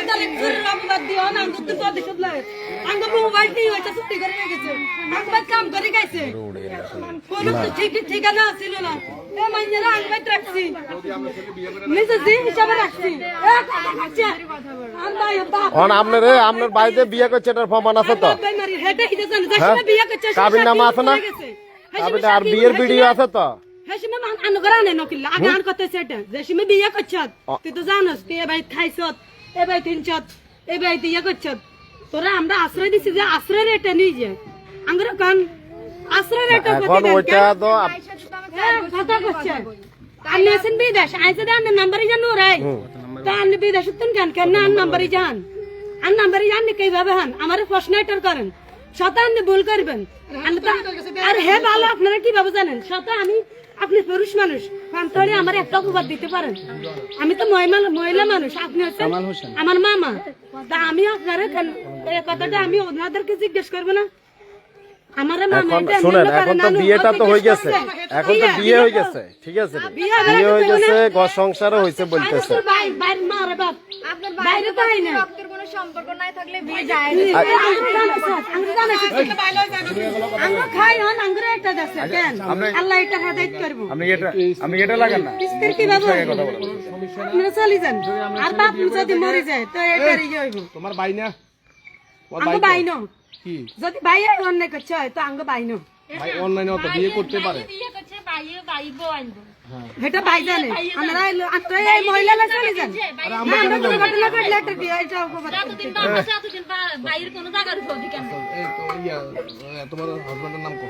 তাহলে চুরির অপবাদ দিও না আঙ্গুর তো প্রতিশোধ লয়। আঙ্গুর মোবাইল কি হয়েছে চুরি করে নিয়ে গেছে। আঙ্গুর কাম করে গেছে। কোনো তো ঠিক ঠিকানা ছিল না। এ মাইনেরা আঙ্গুর রাখছি। নিজে জি হিসাবে রাখছি। এ কথা হচ্ছে আর ভাই বাপ এখন আপনার এ, আপনার বাড়িতে বিয়ে করছে এটার প্রমাণ আছে তো? বেমারি হেটে হিতে জানে হ্যাঁ? যাসিমে বিয়ে করছে কাবির নামা আছে না? তারপরে আর বিয়ের ভিডিও আছে তো? হেসিমে মান আনুগরা নে নকিল্লা। আগে আন কত সেটা যেসিমে বিয়ে করছত তুই তো জানোস তুই এ বাই খাইছত এ বাই তিনছত এ বাই দিয়ে করছত তোরা আমরা আশ্রয় দিছি যে আশ্রয় রেটে নিয়ে যে। আমরা কোন আশ্রয় রেটে এখন ওইটা তো আপ- কথা করছে আপনি আছেন বিদেশ আইসে দেন নাম্বারই জানো রাই তা আপনি বিদেশ তুন কেন? কেন না নাম্বারই জান? আর নাম্বারই জান কীভাবে হান? আমার প্রশ্ন এটার করেন। শত আপনি ভুল করবেন। আর হে ভালো আপনারা কীভাবে জানেন? শত আমি আপনি পুরুষ মানুষ পান্তরে আমার একটা উপহার দিতে পারেন। আমি তো মহিলা মহিলা মানুষ আপনি হচ্ছেন আমার মামা। তা আমি আপনার কথাটা আমি ওনাদেরকে জিজ্ঞেস করব না। এখন শুনেন এখন তো বিয়েটা তো হয়ে গেছে এখন তো বিয়ে, হয়ে গেছে ঠিক আছে? বিয়ে হয়ে গেছে ঘর সংসারও হয়েছে বলতেছে। তোর ভাই বাইরে মারে বাপ। আপনার বাইরে বাইরে তো আই না রক্তের কোনো সম্পর্ক নাই থাকলে বিয়ে যায় আমরা খাই হন আঙ্গুরে একটা যাচ্ছে কেন আল্লাহ এটা আপনি এটা লাগান না? কিস্তির কি বাবু আপনারা চলে যান। আর বাপ যদি মরে যায় তো এটা তোমার ভাই না? আঙ্গ বাইন কি যদি ভাই অন্যায় করছে হয় তো আঙ্গ বাইন ভাই অনলাইনে অত বিয়ে করতে পারে এটা ভাই জানে আমরা এলো- আমরা এই মহিলারা চলে যান না, আমরা দুর্ঘটনা ঘটলে এটা বিয়ে এটা অপবাদ করতে। এই তো ইয়া এ, তোমার হাজবেন্ডের নাম কো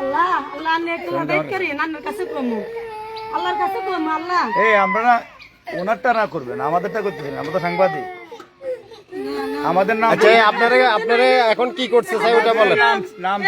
আল্লাহ আল্লাহ নে একটু হেদায়েত করি নান্নার কাছে কমু আল্লাহর কাছে কমু আল্লাহ এই আমরা ওনারটা না করবেন আমাদেরটা করতে দিন আমরা তো সাংবাদিক আমাদের নাম আচ্ছা আপনারা আপনারা এখন কি করছে স্যার ওটা বলেন। নাম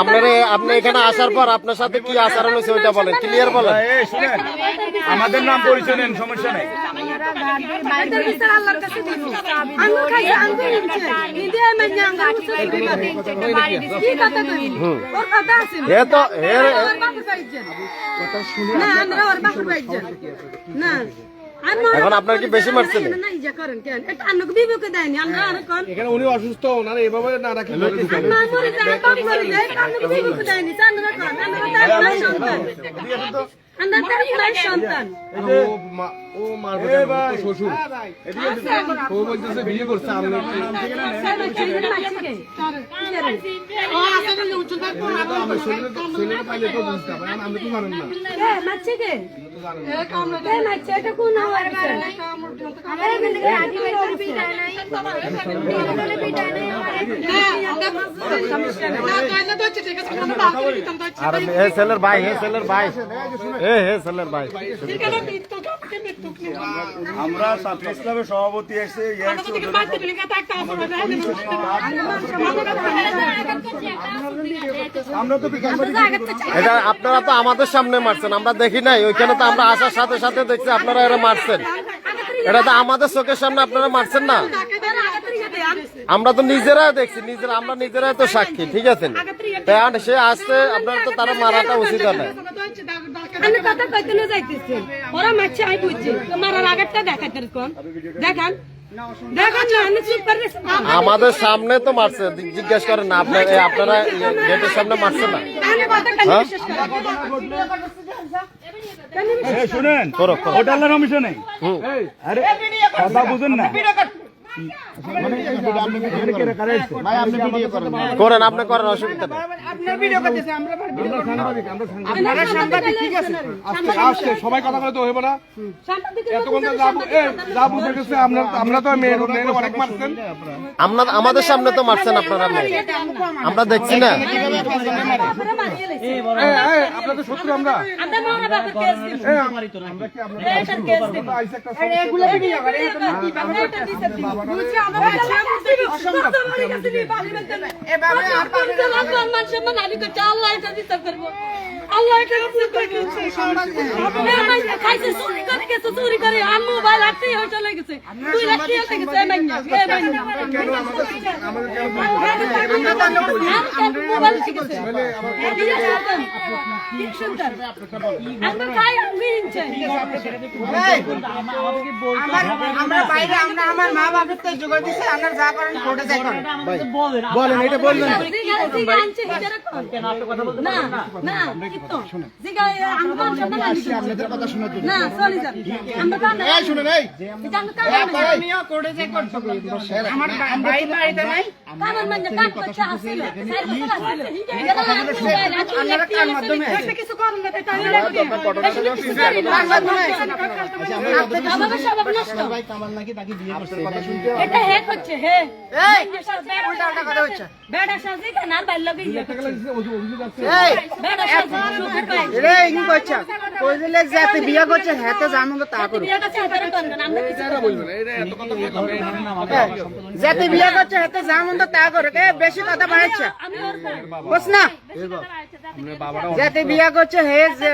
আপনারা আপনি এখানে আসার পর আপনার সাথে কি আচরণ হয়েছে ওইটা বলেন। ক্লিয়ার বলেন। আমাদের নাম পরিচয় নেন সমস্যা নেই। না আমরা ওর বাপের যান। না। এখন আপনার কি বেশি মারছে না? না করেন কেন এটা আন্নকে বিবেকে দেয়নি আমরা আর কোন এখানে উনি অসুস্থ ওনারা এভাবে না রাখলে ঘরে ঢুকাবে। মা মরে যায় বাপ মরে যায় আন্নকে বিবেকে দেয়নি চান্দরা কোন আমরা তার প্রায় সন্তান আমরা তার প্রায় সন্তান ও ও মার তো শ্বশুর ও বলতেছে বিয়ে করছে আমি আমি শরীরে তো শরীরে পাইলে তো বুঝতে পারে আমি তো জানেন না কে মারছে কে কে মারছে এটা কোন হওয়ার বিচার? আর হে ছেলের আমরা ছাত্র ইসলামের সভাপতি এসে এটা আপনারা তো আমাদের সামনে মারছেন আমরা দেখি নাই। ওইখানে তো আমরা আসার সাথে সাথে দেখছি আপনারা এরা মারছেন। এটা তো আমাদের চোখের সামনে আপনারা মারছেন না। আমরা তো নিজেরা দেখছি নিজেরা আমরা নিজেরাই তো সাক্ষী ঠিক আছে? সে আসছে আপনার তো তারা মারাটা উচিত হয় আমি কথা কইতে না যাইতেছি। ওরা মারছে আমি বুঝছি। মারার আগেরটা কোন? দেখান। আমাদের সামনে তো মারছে। জিজ্ঞেস করেন না আপনার আপনারা গেটের সামনে মারছেন না? হ্যাঁ? শুনেন। ওটা আল্লাহর রমিশন আরে কথা বুঝুন না। করেন। আপনি করেন। অসুবিধা নেই। আমরা সাংবাদিক ঠিক আছে? আজকে আজকে সবাই কথা বলে তো হইব না আমাদের সামনে তো মারছেন আপনারা আমরা দেখছি না। আপনাদের শত্রু আমরা। বলছি, কত মান সম্মান আল্লাহ এটা করব। আল্লাহ এটা কিছু করে গেছে এ মাইয়া খাইছে চুরি করে গেছে চুরি করে আর মোবাইল হাতে হয়ে চলে গেছে দুই লাখ টাকা লেগেছে এ মাইয়া এ মাইয়া মোবাইল শিখেছে কি আমরা খাই মিনছে আমরা বাইরে আমরা আমার মা বাবার তো জোগাড় দিছে আমরা যা করেন কোর্টে যাই করেন বলেন এটা বলবেন না না না আমরা এই শুনেন এই আমিও কোর্টে যাই আমার ভাই বাড়িতে নাই কামার মানে কাম করতে আপনারা কার মাধ্যমে কিছু করুন না তাই লাগবে এটা হে করছে হে এই উল্টা উল্টা কথা হচ্ছে বেড়া সাজি কেন আর বাইর লগে ইয়ে এই বেড়া সাজি রে ইনি করছে কই দিলে যাতে বিয়ে করছে হাতে জানো তো তা করো যাতে বিয়ে করছে হাতে জানো তো তা করো বেশি কথা বাড়াচ্ছে। বুঝ না। যাতে বিয়ে করছে হে যে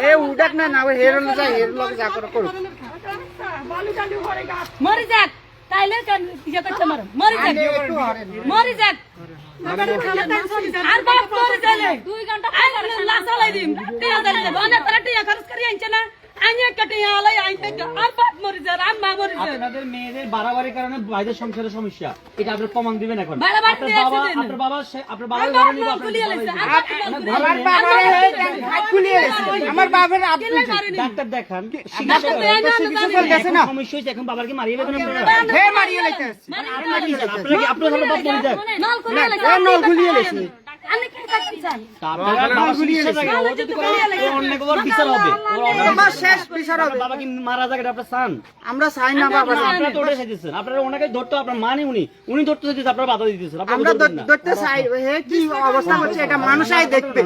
হে উডাক না না হে রল যায় হে যা করে করো। মরি যাক। তাইলে ইয়ে করছে মারো মরি যাক। মরি যাক। আর বাপ মরে যাইলে দুই ঘণ্টা লাসালাই দিম। টিয়া যাইলে যাব তারা টিয়া খরচ করে আনছে না। আইনে একটা আলাই আইতে আর বাপ মরে যায় আর মা মরে যায় আপনাদের মেয়েদের বাড়াবাড়ির কারণে ভাইদের সংসারের সমস্যা। এটা আপনার প্রমাণ দিবেন এখন। আপনার বাবা আপনার বাবা বাবা ঘরে নিব বাবা হাত খুলিয়ে আমার বাবার ডাক্তার দেখান ডাক্তার দেয় না, সমস্যা এখন বাবাকে মারিয়ে দেবেন আপনারা। হে মারিয়ে লাইতে আপনারা কি আপনার হলো মরে যাক নল খুলিয়ে লেছে। নল খুলিয়ে। আমরা চাই না বাবা আপনারা তো চাইতেছেন। আপনারা ওনাকে ধরতে আপনার মানে উনি। উনি ধরতে চাইতেছেন আপনারা বাধা দিতেছেন। আমরা ধরতে চাই। কি অবস্থা হচ্ছে? এটা মানুষাই দেখবে।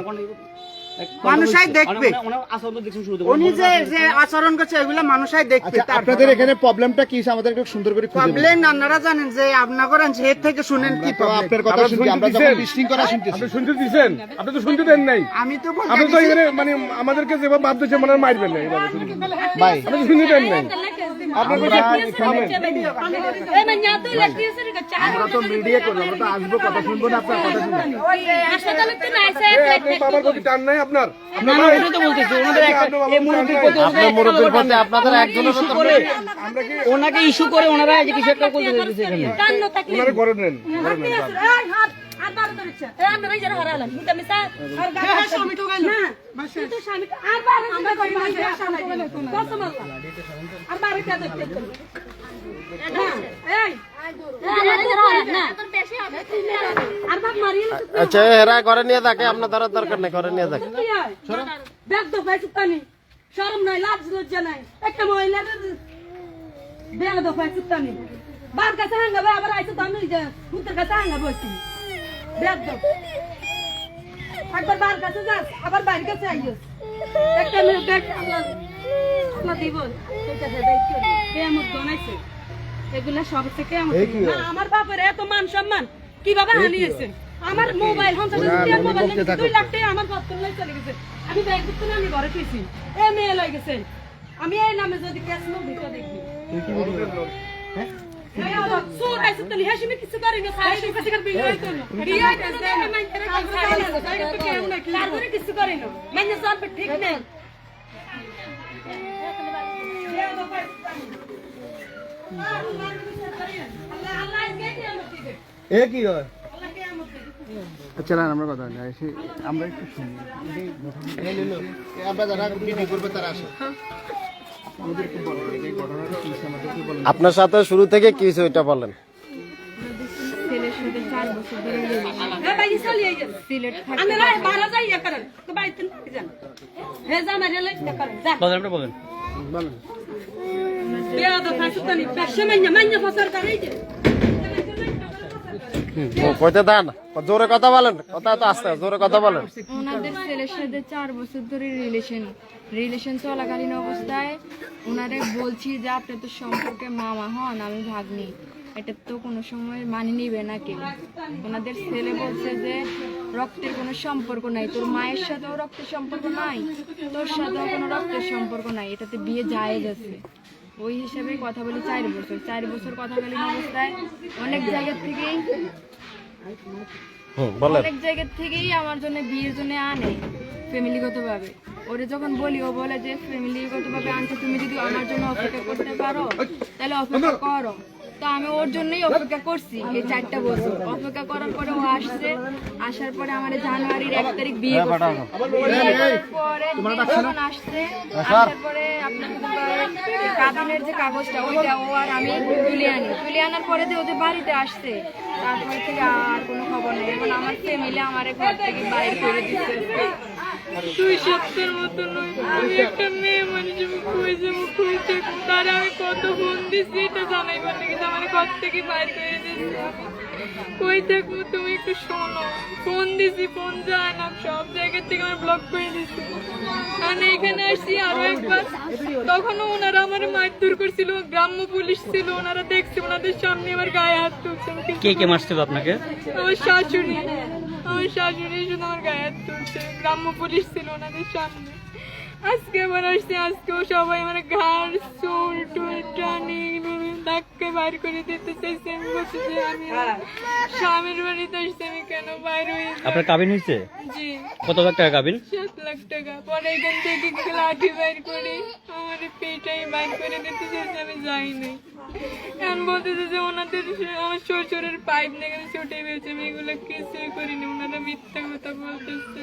মানুষাই দেখবে। ওনার- ওনার আচরণ তো দেখছেন শুরুতে। উনি যে যে আচরণ করছে এগুলো মানুষাই দেখবে আচ্ছা আপনাদের এখানে প্রবলেমটা কি? আমাদের একটু সুন্দর করে খুঁজে প্রবলেম আপনারা জানেন যে আপনার করেন সে থেকে শুনেন কি? আপনার কথা আমরা বিশৃঙ্খলা শুনতেছি। আপনি শুনতে দিছেন? আপনি তো শুনতে দেন নাই। আমি তো বলতে আপনি তো এখানে মানে আমাদেরকে যেভাবে মনে মারবেন না এইভাবে ভাই। আপনি শুনতে দেন নাই। আমরা তো মিডিয়া করি আমরা তো আসব কথা শুনব না আপনার কথা শুনব। আপনার ওনাকে করে ইস্যু করে ওনারা কিছু একটা এখানে। ঘরে নেন ধরেছে। যারা হারালাম আর গায়ে স্বামী তো গেল। না স্বামী তো- আমরা কই স্বামী তো গেল কসম আল্লাহ আর। বার কে দেখতে বাপ মারিয়ে আচ্ছা এরা ঘরে নিয়ে থাকে আপনার ধরার দরকার নেই ঘরে নিয়ে থাকে ব্যাগ দফায় চুক্তানি শরম নাই লাজ লজ্জা নাই। একটা মহিলা ব্যাগ দফায় চুক্তানি বার কাছে হাঙ্গাবে আবার আইসে তো আমি যে হুতের কাছে হাঙ্গা একবার বার কাছে যাস আবার বাড়ির কাছে আইস। একটা মেয়ে ব্যাগ আল্লাহ আল্লাহ দিব। সেটা সেটাই করি কেমন বানাইছে? এগুলা সব থেকে আমার বাপের এত মান সম্মান কীভাবে হানিয়েছে আমার মোবাইল হন মোবাইল দুই লাখ টাকা আমার কত চলে গেছে। আমি ব্যাগ দিতে আমি ঘরে পেয়েছি এ মেয়ে লই গেছে। আমি এই নামে যদি ক্যাশ নো ভিডিও দেখি। সুর ঠিক নেই এ কি হয়? আচ্ছা না আমরা কথা না। আমরা একটু শুনি। আমরা যারা করবে তারা আসে। আপনার সাথে শুরু থেকে কি হয়েছে ওইটা বলেন। বলেন বলেন। জোরে কথা বলেন, কথা তো জোরে কথা বলেন। ওনাদের ছেলের সাথে চার বছর ধরে রিলেশন রিলেশন চলাকালীন অবস্থায় ওনারে বলছি যে, আপনি তো সম্পর্কে মামা হন, আমি ভাগ্নি। এটা তো কোনো সময় মানে নিবে না কেউ। ওনাদের ছেলে বলছে যে, রক্তের কোনো সম্পর্ক নাই। তোর মায়ের সাথেও রক্তের সম্পর্ক নাই, তোর সাথেও কোনো রক্তের সম্পর্ক নাই। এটাতে বিয়ে যায় গেছে ওই হিসেবে কথা বলি চার বছর। চার বছর কথা বলি অবস্থায় অনেক জায়গা থেকেই অনেক জায়গা থেকেই আমার জন্য বিয়ের জন্য আনে ফ্যামিলিগত ভাবে ওরে যখন বলি ও বলে যে ফ্যামিলিগত ভাবে আনছে তুমি যদি আমার জন্য অপেক্ষা করতে পারো তাহলে অপেক্ষা করো। তো আমি ওর জন্যই অপেক্ষা করছি এই চারটা বছর। অপেক্ষা করার পরে ও আসছে আসার পরে আমার জানুয়ারির এক তারিখ বিয়ে করছে। বিয়ে করার পরে যখন আসছে আসার পরে আপনার কাবিনের যে কাগজটা ওইটা ও আর আমি তুলে আনি। তুলে আনার পরে যে ওদের বাড়িতে আসছে তারপর থেকে আর কোনো খবর নেই। এখন আমার ফ্যামিলি আমার ঘর থেকে বাইরে করে দিচ্ছে দুই সপ্তাহের মতো নয় আমি একটা মেয়ে মানুষ আমি কই যাব কই থাকব তার আমি কত ফোন দিচ্ছি এটা জানাইবার নাকি আমার ঘর থেকে বাইর করে আমি কই থাকব তুমি একটু শোনো। ফোন দিছি ফোন যায় না সব জায়গা থেকে আমার ব্লক করে দিচ্ছে আমি এখানে আসছি আরও একবার। তখনও ওনারা আমার মারধর করছিল গ্রাম্য পুলিশ ছিল ওনারা দেখছে ওনাদের সামনে আমার গায়ে হাত তুলছে। কে কে মারছিল আপনাকে? আমার শাশুড়ি। আমার শাশুড়ি শুধু আমার গায়ে হাত তুলছে। গ্রাম্য পুলিশ ছিল ওনাদের সামনে। আজকে আবার আসছে আজকেও সবাই আমার ঘাড় চুল টুল টানি ধাক্কে বাইর করে দিতে চাইছে আমি বলছি যে আমি আমার স্বামীর বাড়িতে আসছি আমি কেন বাইর হয়ে? আপনার কাবিন হয়েছে? জি। কত লাখ টাকা কাবিন? সাত লাখ টাকা। পরে এখান থেকে লাঠি বাইর করে আমার পেটাই বাইর করে দিতে চাইছে আমি যাইনি। এখন বলতেছে যে ওনাদের আমার শ্বশুরের পাইপ নেই ছুটে পেয়েছে আমি এগুলো কিছুই করিনি ওনারা মিথ্যা কথা বলতেছে।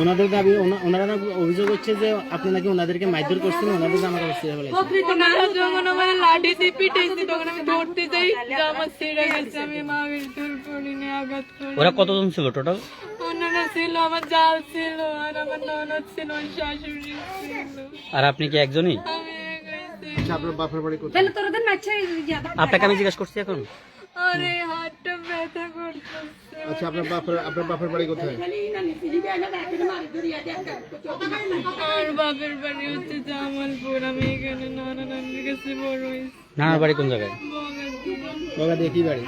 ওনাদের দাবি ওনা- ওনারা অভিযোগ হচ্ছে যে আপনি নাকি ওনাদেরকে মারধর করছেন? ওনাদের জামা কাপড় ছিঁড়ে ফেলেছেন। প্রকৃত ওনারা যখন আমার লাঠি দিয়ে পিটাইছে তখন আমি ধরতে যাই জামা ছিঁড়ে গেছে আমি মায়ের দূর করিনি আঘাত করি। ওরা কতজন ছিল টোটাল ওনারা ছিল আমার জাল ছিল আর আমার ননদ ছিল আমার শাশুড়ি ছিল। আর আপনি কি একজনই। আচ্ছা, আপনার বাপের বাড়ি কোথায়? তাহলে তোরদের মারছে আপনাকে আমি জিজ্ঞেস করছি এখন। আরে হাতটা ব্যথা করতেছে। আচ্ছা আপনার বাপের আপনার বাপের বাড়ি কোথায়? আমার বাপের বাড়ি হচ্ছে জামালপুর। আমি এখানে নানা নানির কাছে বড় হয়েছি। নানার বাড়ি কোন জায়গায়? বগা দিয়ে কি বাড়ি?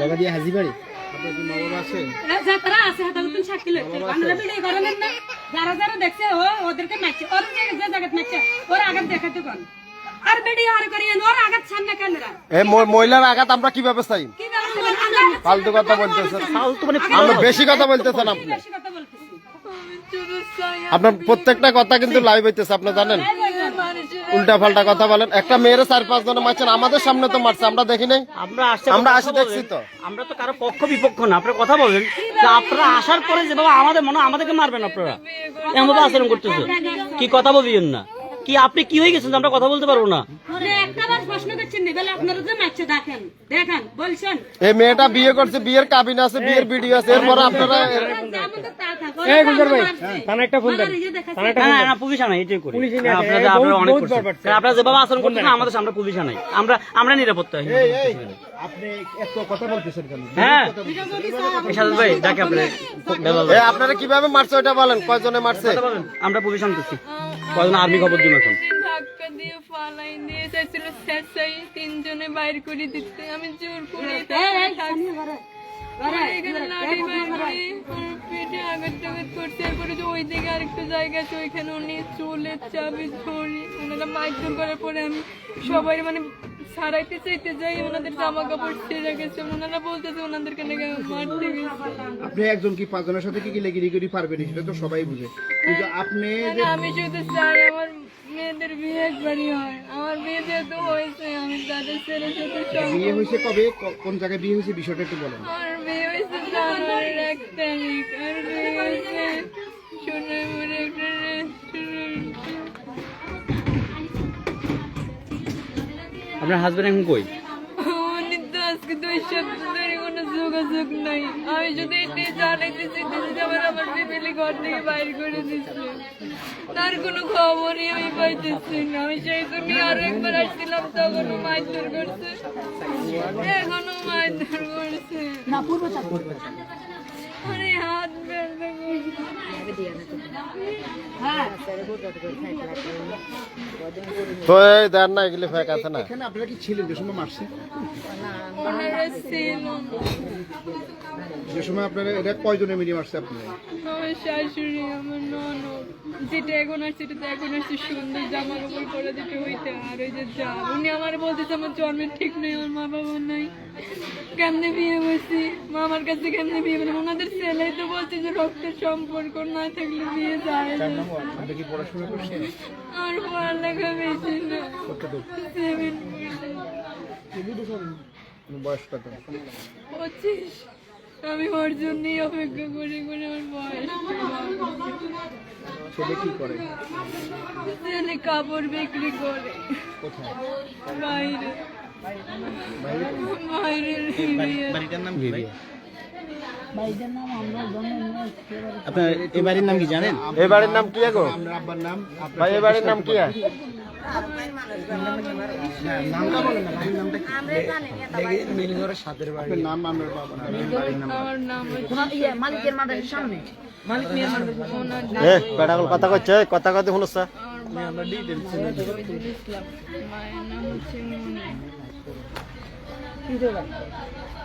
বগা দিয়ে হাজি বাড়ি? আপনার কি মা বাবা আছে? যারা আছে। হাতে নতুন সাক্ষী লইতে আমরা ভিডিও করেন না যারা যারা দেখছে ও ওদেরকে মারছে ওর যে যে মারছে ওর আঘাত দেখাতে কোন আর ভিডিও আর করিয়েন ওর আঘাত সামনে কেনরা এই মহিলার আঘাত আমরা কীভাবে চাই? ফালতু কথা বলতেছেন। ফালতু মানে আমরা বেশি কথা বলতেছেন আপনি। আপনার প্রত্যেকটা কথা কিন্তু লাইভ হইতেছে আপনি জানেন? উল্টা পাল্টা কথা বলেন। একটা মেয়ের চার পাঁচ জনে মারছেন আমাদের সামনে তো মারছে আমরা দেখি নাই। আমরা আমরা আসি দেখছি তো। আমরা তো কারও পক্ষ বিপক্ষ না আপনারা কথা বলেন। যে আপনারা আসার পরে যে বাবা আমাদের মনে হয় আমাদেরকে মারবেন আপনারা। এমন আচরণ করতেছে। কি কথা বলবেন না। কি আপনি কি হয়ে গেছেন আমরা কথা বলতে পারব না? প্রশ্ন করছেন আপনারা যে মারছে দেখেন দেখেন বলছেন। এই মেয়েটা বিয়ে করছে বিয়ের কাবিন আছে বিয়ের ভিডিও আছে এরপরে আপনারা এই গুলজার ভাই তার একটা ফোন দেন না না, না পুলিশ আনাই এটাই করি। আপনারা আপনারা অনেক করছেন আপনারা যেভাবে আচরণ করছেন আমাদের সামনে পুলিশ আনাই আমরা আমরা নিরাপত্তা আপনি এত কথা বলতেছেন কেন? হ্যাঁ। এসাদ ভাই ডাকে আপনি বেলাল ভাই। এ আপনারা কীভাবে মারছে ওটা বলেন। কয়জনে মারছে? আমরা পুলিশ আনতেছি কয়জন আর্মি খবর দিব এখন? দিয়ে দিয়ে চাইছিল শেষাই তিনজনে বাইর করে দিতে আমি জোর করে এখানে লাঠি বাইর করে ওর পেটে আঘাত টাঘাত করছে। এরপরে যে ওই দিকে আরেকটা জায়গা আছে ওইখানে উনি চুলের চাবি ধরি ওনারা মারধর করার পরে আমি সবাই মানে সারাইতে চাইতে যাই ওনাদের জামা কাপড় ছেড়ে গেছে। ওনারা বলতেছে ওনাদেরকে নাকি মারতে গেছে। আপনি একজন কি পাঁচজনের সাথে কি কি লেগিরি করি পারবেন? সেটা তো সবাই বুঝে। কিন্তু আপনি আমি শুধু চাই আমার মেয়েদের বিয়ে একবারই হয়। আমার বিয়ে যেহেতু হয়েছে আমি তাদের ছেলের সাথে বিয়ে হয়েছে কবে? কোন জায়গায় বিয়ে হয়েছে? বিষয়টা একটু বলেন। আমার বিয়ে হয়েছে জানুয়ারির এক তারিখ। আর বিয়ে হয়েছে একটা রেস্টুরেন্টে আপনার হাজবেন্ড এখন কই? যোগাযোগ নাই। আমি যদি জানাইতে চাইতেছি আমার আমার ফ্যামিলি ঘর থেকে বাইর করে দিচ্ছে তার কোনো খবরই আমি পাইতেছি না। আমি সেই জন্য আরও একবার আসছিলাম তখনও মারধর করছে। এখনও মারধর করছে। আরে হাত ব্যথা তো এই দেন না এগুলি ফেক আছে না। এখানে আপনারা কি ছিলেন? যে সময় মারছে? যে সময় আপনারা এটা কয়জনে মিলিয়ে মারছে আপনারা? আমার শাশুড়ি আমার ননদ। যেটা এখন আসছে এটা তো এখন আসছে সুন্দর জামা কাপড় পরে দিতে হইতে আর ওই যে যা উনি আমার বলতেছে আমার জন্মের ঠিক নেই আমার মা বাবা নাই। কেমনে বিয়ে বসি মা আমার কাছে কেমনে বিয়ে ওনাদের ছেলে তো বলছে যে রক্তের সম্পর্ক না থাকলে বিয়ে যায় না। আপনি কি পড়াশোনা করছেন? আর পড়ালেখা বেশি না। সেভেন বয়স কত? পঁচিশ। আমি ওর জন্যই অপেক্ষা করে করে আমার বয়স ছেলে কি করে? ছেলে কাপড় বিক্রি করে। কোথায়? বাইরে। বাইরের এরিয়া। বাড়িটার নাম কি আপনার এই বাড়ির নাম কি জানেন? এই বাড়ির নাম কি গো? আব্বার নাম ভাই এই বাড়ির নাম কি এ কথা কচ্ছে কথা কথা শুনছ আমার